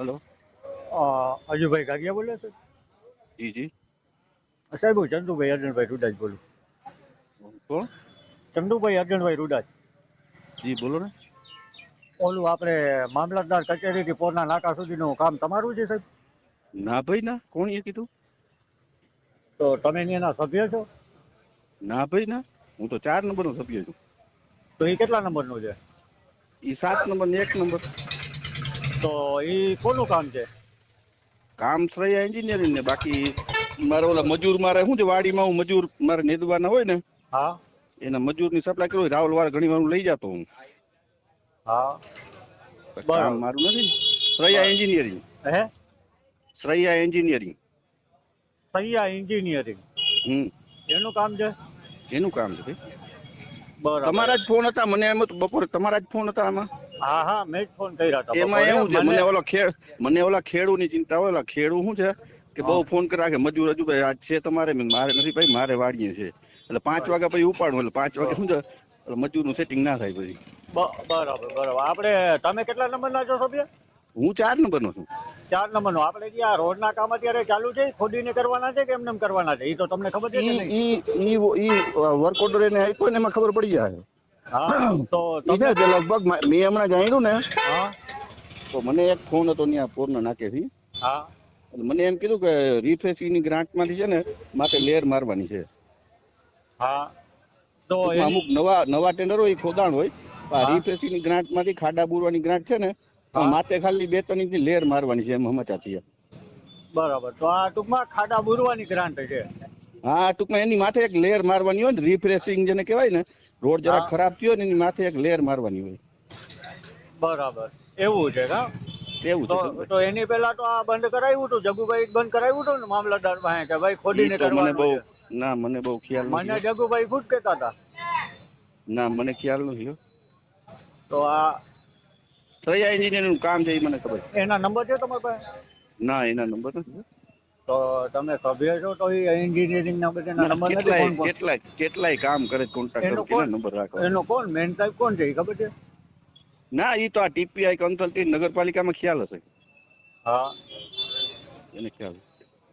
Hello. Ajubhai કાગિયા બોલે છે? જી જી. સાહેબ હું ચંદુભાઈ અર્જનભાઈ રૂડાજ બોલું. કોણ? ચંદુભાઈ અર્જનભાઈ રૂડાજ. જી બોલો ને. ઓલું આપણે મામલતદાર કચેરીથી પોરના નાકા સુધીનું કામ તમારું છે સાહેબ? ના ભાઈ ના. કોણ એ કીધું? તો તમે એની એના સભ્ય છો? ના ભાઈ ના. હું તો ચાર નંબરનો સભ્ય છું. તો એ કેટલા નંબરનો છે? એ સાત નંબર ને એક નંબર. તો એ કોનું કામ છે? કામ શ્રેયા એન્જિનિયરિંગ ને બાકી મારે ઓલા મજૂર મારે શું છે વાડીમાં હું મજૂર મારે નેદવાના હોય ને હા. એના મજૂરની સપ્લાય કરવી રાવલ વાર ઘણી વાર હું લઈ જતો હું. હા. કામ મારું નથી. શ્રેયા એન્જિનિયરિંગ હે? શ્રેયા એન્જિનિયરિંગ શ્રેયા એન્જિનિયરિંગ હમ. એનું કામ છે? એનું કામ છે ભાઈ. બરાબર. તમારા જ ફોન હતા મને એમ બપોરે તમારા જ ફોન હતા આમાં? હા હા મેં જ ફોન કર્યા હતા. એમાં એવું છે મને ઓલો ખેડ મને ઓલા ખેડૂની ચિંતા હોય ઓલા ખેડૂ શું છે કે બહુ ફોન કર્યા કે મજૂર હજુ ભાઈ આજ છે તમારે મારે નથી ભાઈ મારે વાડીએ છે. એટલે પાંચ વાગ્યા પછી ઉપાડું એટલે પાંચ વાગે શું છે મજૂરનું સેટિંગ ના થાય પછી. બરાબર બરાબર. આપણે તમે કેટલા નંબરના છો સભ્ય? હું ચાર નંબરનો છું. ચાર નંબરનો. આપણે જે આ રોડના કામ અત્યારે ચાલુ છે ખોદીને કરવાના છે કે એમને એમ કરવાના છે? એ તો તમને ખબર છે ઈ ઈ ઈ ઈ વર્ક ઓર્ડર એને આપ્યો ને એમાં ખબર પડી જાય. તો તમે છે લગભગ મેં હમણાં જાણ્યું ને તો મને એક ફોન હતો ત્યાં પૂર્ણ નાકેથી હા. મને એમ કીધું કે રિફ્રેશિંગની ગ્રાન્ટમાંથી છે ને માથે લેયર મારવાની છે. હા. તો અમુક નવા નવા ટેન્ડર હોય ખોદાણ હોય. આ. રિફ્રેશિંગની ગ્રાન્ટમાંથી ખાડા બુરવાની ગ્રાન્ટ છે ને માથે ખાલી બે ત્રણ ઇંચની લેર મારવાની છે એમ છે. બરાબર. તો આ ટૂંકમાં ખાડા બુરવાની ગ્રાન્ટ છે. હા ટૂંકમાં એની માથે એક લેયર મારવાની હોય ને રિફ્રેશિંગ જેને કહેવાય ને રોડ જરાક ખરાબ થયો ને એની માથે એક લેયર મારવાની હોય. બરાબર. એવું છે હા એવું તો એની પહેલા તો આ બંધ કરાવ્યું હતું? જગુભાઈ બંધ કરાવ્યું હતું ને મામલતદાર પાસે કે ભાઈ મને કરવાનું બહુ ના મને બહુ ખ્યાલ મને જગુભાઈ ખુદ કહેતા હતા. ના મને ખ્યાલ નથી થયો તો આ શ્રેયા એન્જિનિયરનું કામ છે એ મને ખબર એના નંબર છે તમારી પાસે? ના એના નંબર નથી તો તમે સભ્ય છો તો એ એન્જિનિયરિંગ ના બધા નંબર નથી કેટલાય કેટલાય કામ કરે કોન્ટ્રાક્ટર એનો કોણ? નંબર રાખો એનો કોણ? મેન સાહેબ કોણ છે એ ખબર છે? ના એ તો આ ટીપીઆઈ કન્સલ્ટિંગ નગરપાલિકામાં ખ્યાલ હશે. હા. એને ખ્યાલ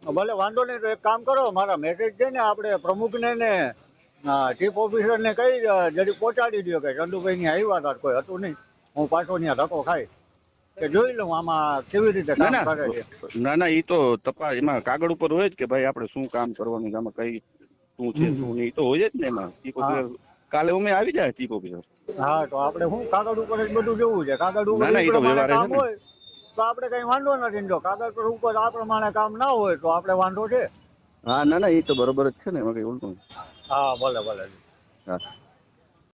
ભલે વાંધો નહીં તો એક કામ કરો મારા મેસેજ છે ને આપણે પ્રમુખને ને ચીફ ઓફિસરને કહી જરી પહોંચાડી દો કે ચંદુભાઈ ની આવ્યા હતા કોઈ હતું નહીં. હું પાછો ત્યાં ધક્કો ખાઈ કે જોઈ લઉં આમાં કેવી રીતે કામ કરે છે. ના ના ઈ તો તપાસ એમાં કાગળ ઉપર હોય જ કે ભાઈ આપણે શું કામ કરવાનું છે આમાં કઈ શું છે શું નહીં તો હોય જ ને એમાં. ચીફ. ઓફિસર કાલે અમે આવી જાય ચીફ ઓફિસર. હા તો આપણે શું કાગળ ઉપર જ બધું જોવું છે? કાગળ ઉપર ના, એ એ તો વ્યવહાર કામ હોય તો આપણે કઈ વાંધો નથી જો. કાગળ પર ઉપર આ પ્રમાણે કામ ના હોય તો આપણે વાંધો છે? હા ના ના ઈ તો બરોબર જ છે ને એમાં કઈ ઉલટું. હા ભલે ભલે. હા.